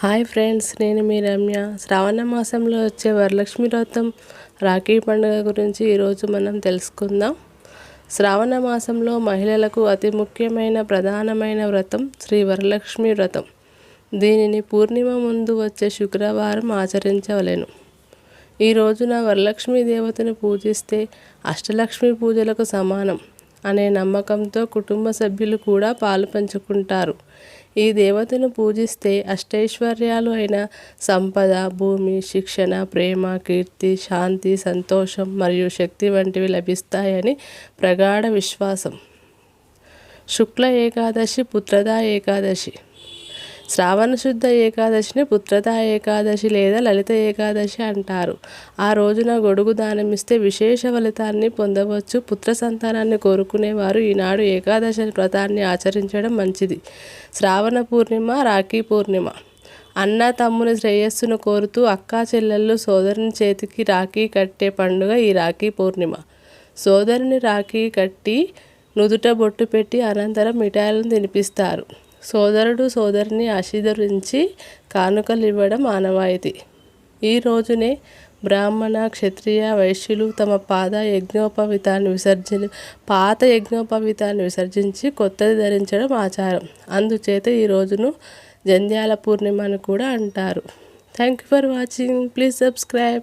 Hi friends నేను మీ రమ్య. శ్రావణ మాసంలో వచ్చే వరలక్ష్మి వ్రతం రాఖీ పండుగ గురించి ఈరోజు మనం తెలుసుకుందాం. శ్రావణ మాసంలో మహిళలకు అతి ముఖ్యమైన ప్రధానమైన వ్రతం శ్రీ వరలక్ష్మి వ్రతం. దీనిని పూర్ణిమ ముందు వచ్చే శుక్రవారం ఆచరించవలెను. ఈ రోజున వరలక్ష్మి దేవతను పూజిస్తే అష్టలక్ష్మి పూజలకు సమానం అనే నమ్మకంతో కుటుంబ సభ్యులు కూడా పాలు పంచుకుంటారు. ఈ దేవతను పూజిస్తే అష్టైశ్వర్యాలు అయిన సంపద భూమి శిక్షణ ప్రేమ కీర్తి శాంతి సంతోషం మరియు శక్తి వంటివి లభిస్తాయని ప్రగాఢ విశ్వాసం. శుక్ల ఏకాదశి పుత్రదా ఏకాదశి. శ్రావణ శుద్ధ ఏకాదశిని పుత్రతా ఏకాదశి లేదా లలిత ఏకాదశి అంటారు. ఆ రోజున గొడుగు దానమిస్తే విశేష ఫలితాన్ని పొందవచ్చు. పుత్ర సంతానాన్ని కోరుకునేవారు ఈనాడు ఏకాదశి వ్రతాన్ని ఆచరించడం మంచిది. శ్రావణ పూర్ణిమ రాఖీ పూర్ణిమ. అన్న తమ్ముని శ్రేయస్సును కోరుతూ అక్కా చెల్లెళ్ళు సోదరుని చేతికి రాఖీ కట్టే పండుగ ఈ రాఖీ పూర్ణిమ. సోదరుని రాఖీ కట్టి నుదుట బొట్టు పెట్టి అనంతరం మిఠాయిలను తినిపిస్తారు. సోదరుడు సోదరిని ఆశీర్వదించి కానుకలు ఇవ్వడం ఆనవాయితీ. ఈ రోజునే బ్రాహ్మణ క్షత్రియ వైశ్యులు తమ పాద యజ్ఞోపవితాన్ని విసర్జన పాత యజ్ఞోపవితాన్ని విసర్జించి కొత్తది ధరించడం ఆచారం. అందుచేత ఈ రోజును జంధ్యాల పూర్ణిమ అని కూడా అంటారు. Thank you for watching please subscribe